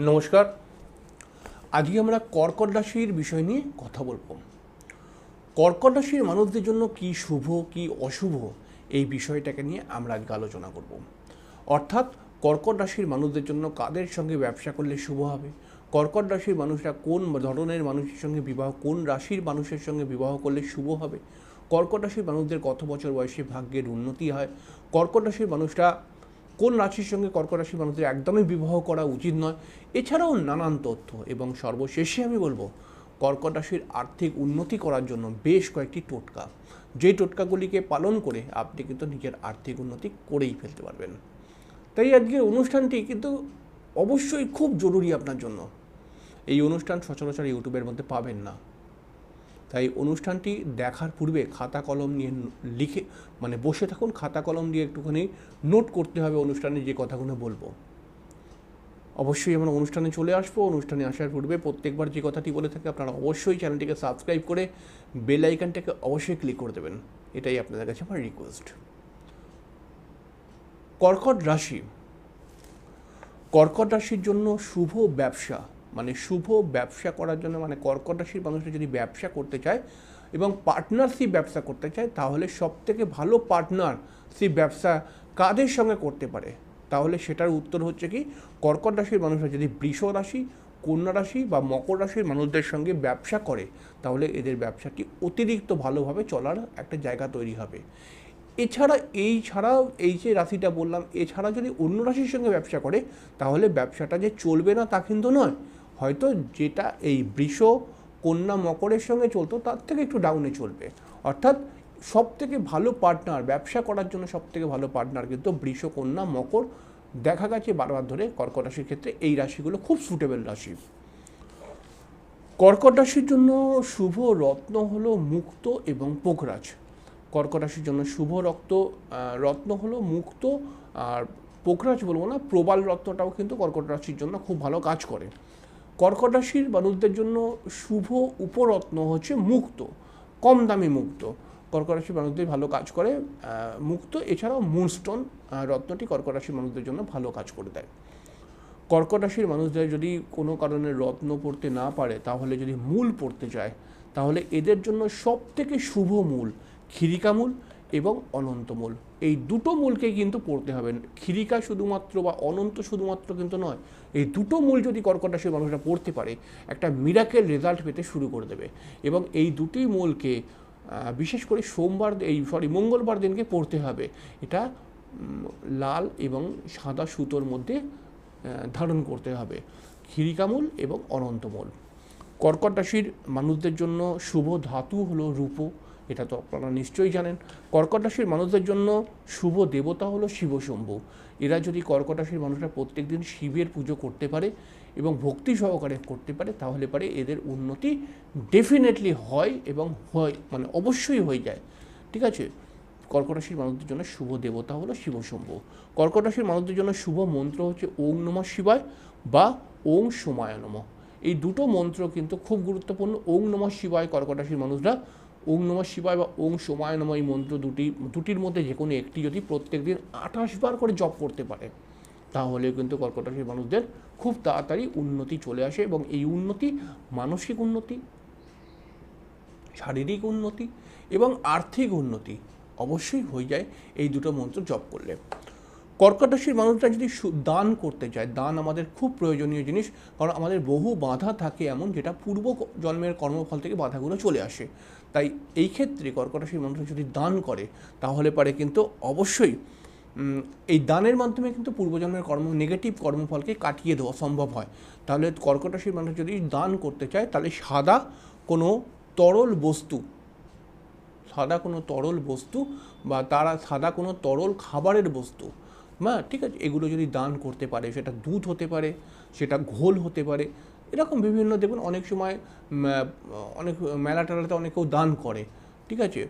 নমস্কার। আজকে আমরা কর্কট রাশির বিষয় নিয়ে কথা বলব। কর্কট রাশির মানুষদের জন্য কি শুভ, কি অশুভ এই বিষয়টাকে নিয়ে আমরা আজকে আলোচনা করব। অর্থাৎ কর্কট রাশির মানুষদের জন্য কাদের সঙ্গে ব্যবসা করলে শুভ হবে? কর্কট রাশির মানুষরা কোন ধরনের মানুষের সঙ্গে বিবাহ, কোন রাশির মানুষের সঙ্গে বিবাহ করলে শুভ হবে? কর্কট রাশির মানুষদের কত বছর বয়সে ভাগ্যের উন্নতি হয়? কর্কট রাশির মানুষরা কোন রাশির সঙ্গে কর্কট রাশির মানুষদের একদমই বিবাহ করা উচিত নয়, এছাড়াও নানান তথ্য এবং সর্বশেষে আমি বলব, কর্কট রাশির আর্থিক উন্নতি করার জন্য বেশ কয়েকটি টোটকা। যে টোটকাগুলিকে পালন করে আপনি কিন্তু নিজের আর্থিক উন্নতি করেই ফেলতে পারবেন। তাই আজকের অনুষ্ঠানটি কিন্তু অবশ্যই খুব জরুরি আপনার জন্য। এই অনুষ্ঠান সচরাচর ইউটিউবের মধ্যে পাবেন না। তাই অনুষ্ঠানটি দেখার পূর্বে খাতা কলম নিয়ে লিখে মানে বসে থাকুন, খাতা কলম দিয়ে একটুখানি নোট করতে হবে অনুষ্ঠানে যে কথাগুলো বলব। অবশ্যই আমরা অনুষ্ঠানে চলে আসব। অনুষ্ঠানে আসার পূর্বে প্রত্যেকবার যে কথাটি বলে থাকে আপনারা অবশ্যই চ্যানেলটিকে সাবস্ক্রাইব করে বেল আইকনটাকে অবশ্যই ক্লিক করে দেবেন। এটাই আপনাদের কাছে আমার রিকোয়েস্ট কর্কট রাশি। কর্কট রাশির জন্য শুভ ব্যবসা। মানে শুভ ব্যবসা করার জন্য মানে কর্কট রাশির মানুষরা যদি ব্যবসা করতে চায় এবং পার্টনারশিপ ব্যবসা করতে চায়, তাহলে সব থেকে ভালো পার্টনারশিপ ব্যবসা কাদের সঙ্গে করতে পারে? তাহলে সেটার উত্তর হচ্ছে কি কর্কট রাশির মানুষরা যদি বৃষ রাশি, কন্যা রাশি বা মকর রাশির মানুষদের সঙ্গে ব্যবসা করে, তাহলে এদের ব্যবসাটি অতিরিক্ত ভালোভাবে চলার একটা জায়গা তৈরি হবে। এছাড়া এই ছাড়াও এই যে রাশিটা বললাম, এছাড়া যদি অন্য রাশির সঙ্গে ব্যবসা করে, তাহলে ব্যবসাটা যে চলবে না তা কিন্তু নয়। হয়তো যেটা এই বৃষ কন্যা মকরের সঙ্গে চলতো, তার থেকে একটু ডাউনে চলবে। অর্থাৎ সব থেকে ভালো পার্টনার ব্যবসা করার জন্য সব থেকে ভালো পার্টনার কিন্তু বৃষ কন্যা মকর। দেখা গেছে বারবার ধরে কর্কট রাশির ক্ষেত্রে এই রাশিগুলো খুব সুটেবল রাশি। কর্কট রাশির জন্য শুভ রত্ন হলো মুক্ত এবং পোকরাজ কর্কট রাশির জন্য শুভ রক্ত রত্ন হলো মুক্ত। আর পোকরাজ বলব না, প্রবাল রত্নটাও কিন্তু কর্কট রাশির জন্য খুব ভালো কাজ করে। কর্কট রাশির মানুষদের জন্য শুভ উপরত্ন হচ্ছে মুক্ত, কম দামি মুক্ত। কর্কট রাশির মানুষদের ভালো কাজ করে মুক্ত। এছাড়াও মুনস্টোন রত্নটি কর্কট রাশির মানুষদের জন্য ভালো কাজ করে দেয়। কর্কট রাশির মানুষদের যদি কোনো কারণে রত্ন পড়তে না পারে, তাহলে যদি মূল পড়তে চায়, তাহলে এদের জন্য সব থেকে শুভ মূল খিরিকা মূল এবং অনন্ত মূল। এই দুটো মূলকে কিন্তু পড়তে হবে। খিরিকা শুধুমাত্র বা অনন্ত শুধুমাত্র কিন্তু নয়, এই দুটো মূল যদি কর্কট রাশির মানুষরা পড়তে পারে, একটা মিরাকেল রেজাল্ট পেতে শুরু করে দেবে। এবং এই দুটি মূলকে বিশেষ করে সোমবার এই সরি মঙ্গলবার দিনকে পড়তে হবে। এটা লাল এবং সাদা সুতোর মধ্যে ধারণ করতে হবে। ক্ষিরিকামূল এবং অনন্তমূল কর্কট রাশির মানুষদের জন্য শুভ ধাতু হলো রূপ। এটা তো আপনারা নিশ্চয়ই জানেন। কর্কট রাশির মানুষদের জন্য শুভ দেবতা হলো শিবশম্ভু এরা যদি কর্কট রাশির মানুষরা প্রত্যেক দিন শিবের পুজো করতে পারে এবং ভক্তি সহকারে করতে পারে, তাহলে পারে এদের উন্নতি ডেফিনেটলি হয় এবং হয় মানে অবশ্যই হয়ে যায়। ঠিক আছে? কর্কট রাশির মানুষদের জন্য শুভ দেবতা হলো শিবশম্ভু কর্কট রাশির মানুষদের জন্য শুভ মন্ত্র হচ্ছে ওং নমঃ শিবায় বা ওং সোমায় নমঃ। এই দুটো মন্ত্র কিন্তু খুব গুরুত্বপূর্ণ। ওং নমঃ শিবায় কর্কট রাশির মানুষরা ওং নম শিবায় বা ওং সোমায় নমঃ এই মন্ত্র দুটি, দুটির মধ্যে যে কোনো একটি যদি প্রত্যেক দিন আঠাশ বার করে জপ করতে পারে তাহলে কিন্তু কর্কট রাশির মানুষদের খুব তাড়াতাড়ি উন্নতি চলে আসে এবং এই উন্নতি মানসিক উন্নতি, শারীরিক উন্নতি এবং আর্থিক উন্নতি অবশ্যই হয়ে যায় এই দুটো মন্ত্র জপ করলে। কর্কট রাশির মানুষরা যদি দান করতে চায়, দান আমাদের খুব প্রয়োজনীয় জিনিস, কারণ আমাদের বহু বাধা থাকে এমন যেটা পূর্ব জন্মের কর্মফল থেকে বাধাগুলো চলে আসে। তাই এই ক্ষেত্রে কর্কট রাশির মানুষরা যদি দান করে, তাহলে পারে কিন্তু অবশ্যই এই দানের মাধ্যমে কিন্তু পূর্বজন্মের কর্ম নেগেটিভ কর্মফলকে কাটিয়ে দেওয়া সম্ভব হয়। তাহলে কর্কট রাশির মানুষ যদি দান করতে চায়, তাহলে সাদা কোনো তরল বস্তু, সাদা কোনো তরল বস্তু বা তারা সাদা কোনো তরল খাবারের বস্তু মা, ঠিক আছে, এগুলো যদি দান করতে পারে, সেটা দুধ হতে পারে, সেটা ঘোল হতে পারে, এরকম বিভিন্ন, দেখুন, অনেক সময় অনেক মেলা টেলাতে অনেকেও দান করে, ঠিক আছে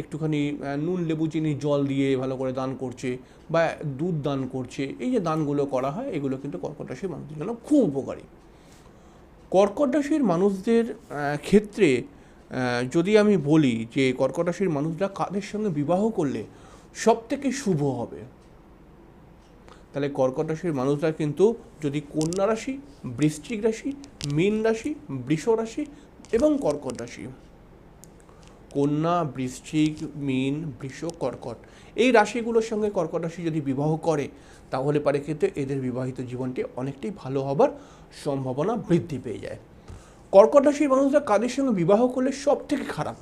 একটুখানি নুন, লেবু, চিনি, জল দিয়ে ভালো করে দান করছে, বা দুধ দান করছে, এই যে দানগুলো করা হয়, এগুলো কিন্তু কর্কট রাশির মানুষদের জন্য খুব উপকারী। কর্কট রাশির মানুষদের ক্ষেত্রে যদি আমি বলি যে কর্কট রাশির মানুষরা কাদের সঙ্গে বিবাহ করলে সব থেকে শুভ হবে? তাহলে কর্কট রাশির মানুষরা কিন্তু যদি কন্যা রাশি, বৃশ্চিক রাশি, মীন রাশি, বৃষ রাশি এবং কর্কট রাশি। কন্যা, বৃশ্চিক, মীন, বৃষ, কর্কট। এই রাশিগুলোর সঙ্গে কর্কট রাশি যদি বিবাহ করে, তাহলে পারে কিন্তু এদের বিবাহিত জীবনটি অনেকটাই ভালো হবার সম্ভাবনা বৃদ্ধি পেয়ে যায়। কর্কট রাশির মানুষরা কাদের সঙ্গে বিবাহ করলে সব থেকে খারাপ?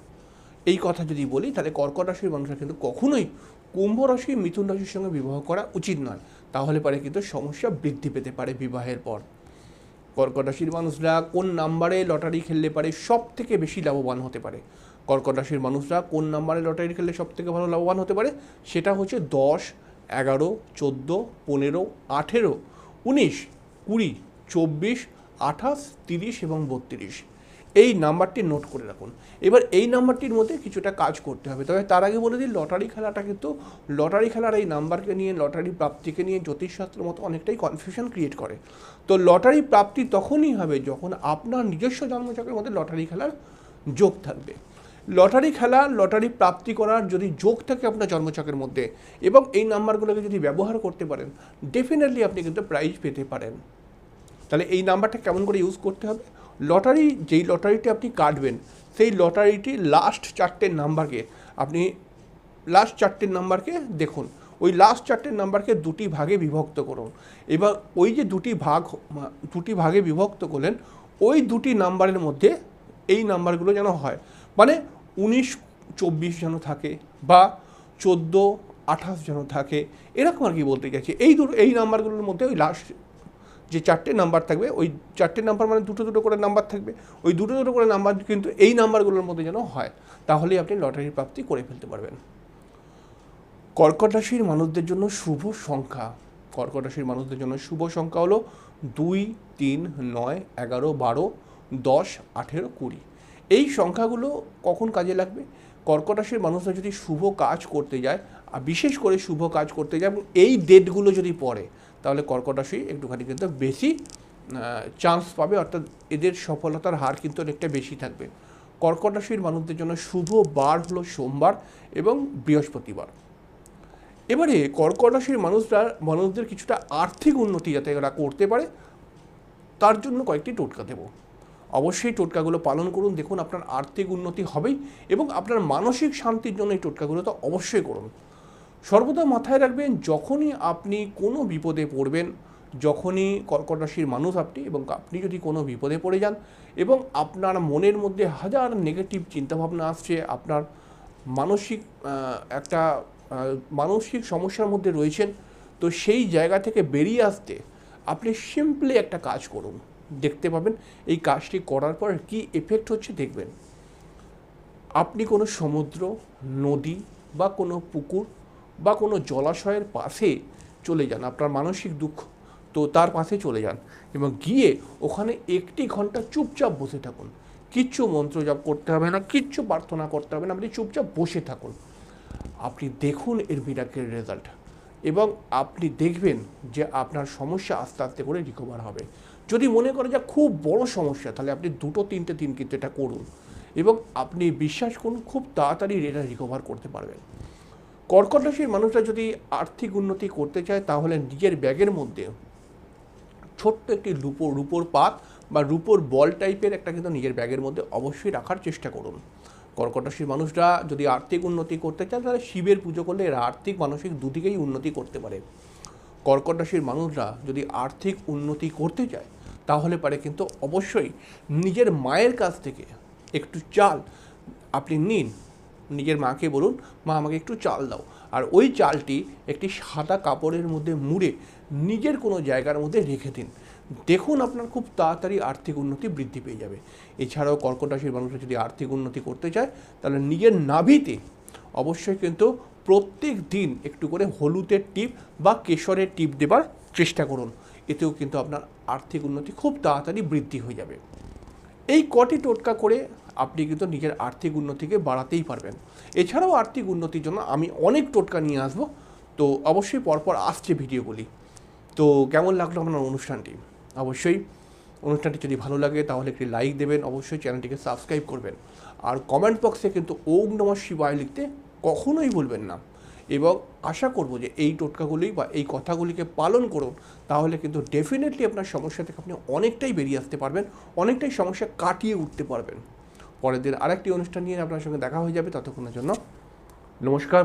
এই কথা যদি বলি, তাহলে কর্কট রাশির মানুষরা কিন্তু কখনোই কুম্ভ রাশি, মিথুন রাশির সঙ্গে বিবাহ করা উচিত নয়। তাহলে পারে কিন্তু সমস্যা বৃদ্ধি পেতে পারে বিবাহের পর। কর্কট রাশির মানুষরা কোন নাম্বারে লটারি খেললে পারে সব থেকে বেশি লাভবান হতে পারে? কর্কট রাশির মানুষরা কোন নাম্বারে লটারি খেললে সব থেকে ভালো লাভবান হতে পারে? সেটা হচ্ছে দশ, এগারো, চোদ্দ, পনেরো, আঠেরো, উনিশ, কুড়ি, চব্বিশ, আঠাশ, তিরিশ এবং বত্রিশ। এই নাম্বারটি নোট করে রাখুন। এবার এই নাম্বারটির মধ্যে কিছুটা কাজ করতে হবে। তবে তার আগে বলে দিই লটারি খেলাটা কিন্তু লটারি খেলার এই নাম্বারকে নিয়ে লটারি প্রাপ্তিকে নিয়ে জ্যোতিষশাস্ত্রের মতো অনেকটাই কনফিউশন ক্রিয়েট করে। তো লটারি প্রাপ্তি তখনই হবে যখন আপনার নিজস্ব জন্মচক্রের মধ্যে লটারি খেলার যোগ থাকবে। লটারি খেলা লটারি প্রাপ্তি করার যদি যোগ থাকে আপনার জন্মচক্রের মধ্যে এবং এই নাম্বারগুলোকে যদি ব্যবহার করতে পারেন ডেফিনেটলি আপনি কিন্তু প্রাইজ পেতে পারেন। তাহলে এই নাম্বারটা কেমন করে ইউজ করতে হবে? লটারি, যেই লটারিটি আপনি কাটবেন, সেই লটারিটি লাস্ট চারটে নাম্বারকে আপনি লাস্ট চারটে নাম্বারকে দেখুন। ওই লাস্ট চারটে নাম্বারকে দুটি ভাগে বিভক্ত করুন। এবার ওই যে দুটি ভাগ দুটি ভাগে বিভক্ত করলেন, ওই দুটি নাম্বারের মধ্যে এই নাম্বারগুলো যেন হয়। মানে উনিশ, চব্বিশ যেন থাকে বা চোদ্দ, আঠাশ যেন থাকে, এরকম আর কি বলতে চাইছি। এই দুটো এই নাম্বারগুলোর মধ্যে ওই লাস্ট যে চারটে নাম্বার থাকবে, ওই চারটে নাম্বার মানে দুটো দুটো করে নাম্বার থাকবে। ওই দুটো দুটো করে নাম্বার কিন্তু এই নাম্বারগুলোর মধ্যে যেন হয়, তাহলেই আপনি লটারির প্রাপ্তি করে ফেলতে পারবেন। কর্কট রাশির মানুষদের জন্য শুভ সংখ্যা। কর্কট রাশির মানুষদের জন্য শুভ সংখ্যা হলো দুই, তিন, নয়, এগারো, বারো, দশ, আঠেরো, কুড়ি। এই সংখ্যাগুলো কখন কাজে লাগবে? কর্কট রাশির মানুষরা যদি শুভ কাজ করতে যায়, আর বিশেষ করে শুভ কাজ করতে যায়, এবং এই ডেটগুলো যদি পড়ে তাহলে কর্কট রাশি একটুখানি কিন্তু বেশি চান্স পাবে, অর্থাৎ এদের সফলতার হার কিন্তু অনেকটা বেশি থাকবে। কর্কট রাশির মানুষদের জন্য শুভ বার হলো সোমবার এবং বৃহস্পতিবার। এবারে কর্কট রাশির মানুষরা, মানুষদের কিছুটা আর্থিক উন্নতি যাতে এরা করতে পারে, তার জন্য কয়েকটি টোটকা দেব। অবশ্যই টোটকাগুলো পালন করুন, দেখুন আপনার আর্থিক উন্নতি হবেই এবং আপনার মানসিক শান্তির জন্য এই টোটকাগুলো তো অবশ্যই করুন। সর্বদা মাথায় রাখবেন, যখনই আপনি কোনো বিপদে পড়বেন, যখনই কর্কট রাশির মানুষ আপনি এবং আপনি যদি কোনো বিপদে পড়ে যান এবং আপনার মনের মধ্যে হাজার নেগেটিভ চিন্তাভাবনা আসছে, আপনার মানসিক একটা মানসিক সমস্যার মধ্যে রয়েছেন, তো সেই জায়গা থেকে বেরিয়ে আসতে আপনি সিম্পলি একটা কাজ করুন। দেখতে পাবেন এই কাজটি করার পর কি এফেক্ট হচ্ছে দেখবেন। আপনি কোনো সমুদ্র, নদী বা কোনো পুকুর বা কোনো জলাশয়ের পাশে চলে যান, আপনার মানসিক দুঃখ, তো তার পাশে চলে যান এবং গিয়ে ওখানে একটি ঘণ্টা চুপচাপ বসে থাকুন। কিচ্ছু মন্ত্র জপ করতে হবে না, কিচ্ছু প্রার্থনা করতে হবে না, আপনি চুপচাপ বসে থাকুন। আপনি দেখুন এর মিরাকের রেজাল্ট এবং আপনি দেখবেন যে আপনার সমস্যা আস্তে আস্তে করে রিকভার হবে। যদি মনে করেন যে খুব বড় সমস্যা, তাহলে আপনি দুটো, তিনটে দিন কিন্তু এটা করুন এবং আপনি বিশ্বাস করুন, খুব তাড়াতাড়ি এটা রিকভার করতে পারবেন। কর্কট রাশির মানুষরা যদি আর্থিক উন্নতি করতে চায়, তাহলে নিজের ব্যাগের মধ্যে ছোট্ট একটি রূপোর রূপোর পাত বা রূপোর বল টাইপের একটা কিন্তু নিজের ব্যাগের মধ্যে অবশ্যই রাখার চেষ্টা করুন। কর্কট রাশির মানুষরা যদি আর্থিক উন্নতি করতে চায়, তাহলে শিবের পুজো করলে এরা আর্থিক, মানসিক দুদিকেই উন্নতি করতে পারে। কর্কট রাশির মানুষরা যদি আর্থিক উন্নতি করতে চায়, তাহলে পারে কিন্তু অবশ্যই নিজের মায়ের কাছ থেকে একটু চাল আপনি নিন নিজের মাকে বলুন, মা, আমাকে একটু চাল দাও। আর ওই চালটি একটি সাদা কাপড়ের মধ্যে মুড়ে নিজের কোনো জায়গার মধ্যে রেখে দিন। দেখুন আপনার খুব তাড়াতাড়ি আর্থিক উন্নতি বৃদ্ধি পেয়ে যাবে। এছাড়াও কর্কট রাশির মানুষরা যদি আর্থিক উন্নতি করতে চায়, তাহলে নিজের নাভিতে অবশ্যই কিন্তু প্রত্যেক দিন একটু করে হলুদের টিপ বা কেশরের টিপ দেবার চেষ্টা করুন। এতেও কিন্তু আপনার আর্থিক উন্নতি খুব তাড়াতাড়ি বৃদ্ধি হয়ে যাবে। এই কটি টোটকা করে আপনি কিন্তু নিজের আর্থিক উন্নতিকে বাড়াতেই পারবেন। এছাড়াও আর্থিক উন্নতির জন্য আমি অনেক টোটকা নিয়ে আসব। তো অবশ্যই পরপর আসছে ভিডিওগুলি। তো কেমন লাগল আপনার অনুষ্ঠানটি? অবশ্যই অনুষ্ঠানটি যদি ভালো লাগে তাহলে একটি লাইক দেবেন, অবশ্যই চ্যানেলটিকে সাবস্ক্রাইব করবেন। আর কমেন্ট বক্সে কিন্তু ওম নমঃ শিবায় লিখতে কখনোই বলবেন না। এবং আশা করব যে এই টোটকাগুলি বা এই কথাগুলিকে পালন করুন, তাহলে কিন্তু ডেফিনেটলি আপনার সমস্যা থেকে আপনি অনেকটাই বেরিয়ে আসতে পারবেন, অনেকটাই সমস্যা কাটিয়ে উঠতে পারবেন। পরের দিন আরেকটি অনুষ্ঠান নিয়ে আপনার সঙ্গে দেখা হয়ে যাবে, ততক্ষণের জন্য নমস্কার।